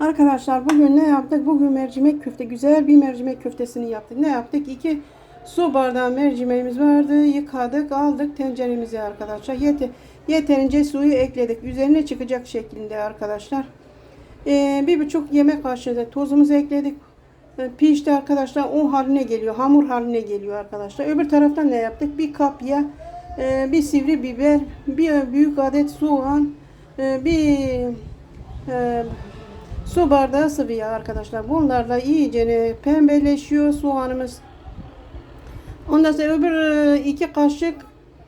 Arkadaşlar bugün ne yaptık? Bugün mercimek köfte. Güzel bir mercimek köftesini yaptık. Ne yaptık? İki su bardağı mercimeğimiz vardı. Yıkadık, aldık tenceremize arkadaşlar. Yete, yeterince suyu ekledik. Üzerine çıkacak şeklinde arkadaşlar. Ee, bir buçuk yemek kaşığı tozumuzu ekledik. Ee, Pişti arkadaşlar. Un haline geliyor. Hamur haline geliyor arkadaşlar. Öbür taraftan ne yaptık? Bir kapya, e, bir sivri biber, bir büyük adet soğan, e, bir e, Su bardağı sıvı yağ arkadaşlar. Bunlarla iyice pembeleşiyor soğanımız. Ondan sonra öbür e, iki kaşık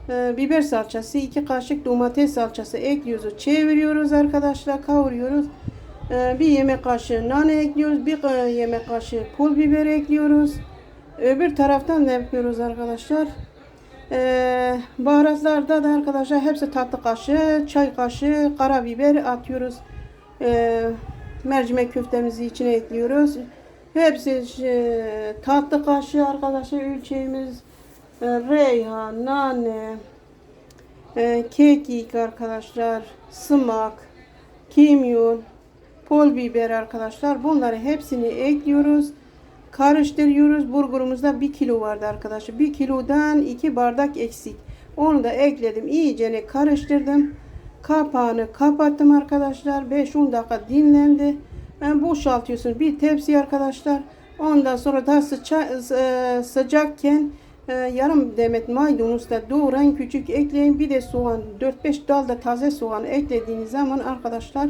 e, biber salçası, iki kaşık domates salçası ekliyoruz. Çeviriyoruz arkadaşlar. Kavuruyoruz. E, Bir yemek kaşığı nane ekliyoruz. Bir yemek kaşığı pul biber ekliyoruz. Öbür taraftan ne yapıyoruz arkadaşlar? Baharatlarda da arkadaşlar hepsi tatlı kaşığı, çay kaşığı, karabiber atıyoruz. Ee, mercimek köftemizi içine ekliyoruz. Hepsi e, tatlı kaşığı arkadaşlar ölçeğimiz e, reyhan, nane, e, kekik arkadaşlar, sımak, kimyon, pul biber arkadaşlar. Bunları hepsini ekliyoruz. Karıştırıyoruz. Bulgurumuzda 1 kilo vardı arkadaşlar. 1 kilodan 2 bardak eksik. Onu da ekledim. İyicene karıştırdım. Kapağını kapattım arkadaşlar. 5-10 dakika dinlendi. Ben boşaltıyorsunuz bir tepsi arkadaşlar. Ondan sonra da sıça, ı- sıcakken e, yarım demet maydanoz da doğrayın küçük ekleyin. Bir de soğan 4-5 dal da taze soğan eklediğiniz zaman arkadaşlar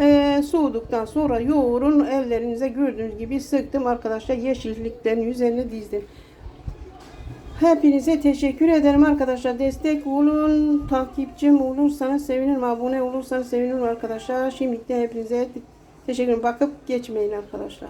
e, soğuduktan sonra yoğurun ellerinize gördüğünüz gibi sıktım arkadaşlar yeşilliklerin üzerine dizdim. Hepinize teşekkür ederim arkadaşlar. Destek olun, takipçim olursanız sevinirim. Abone olursanız sevinirim arkadaşlar. Şimdilikten hepinize teşekkür ederim. Bakıp geçmeyin arkadaşlar.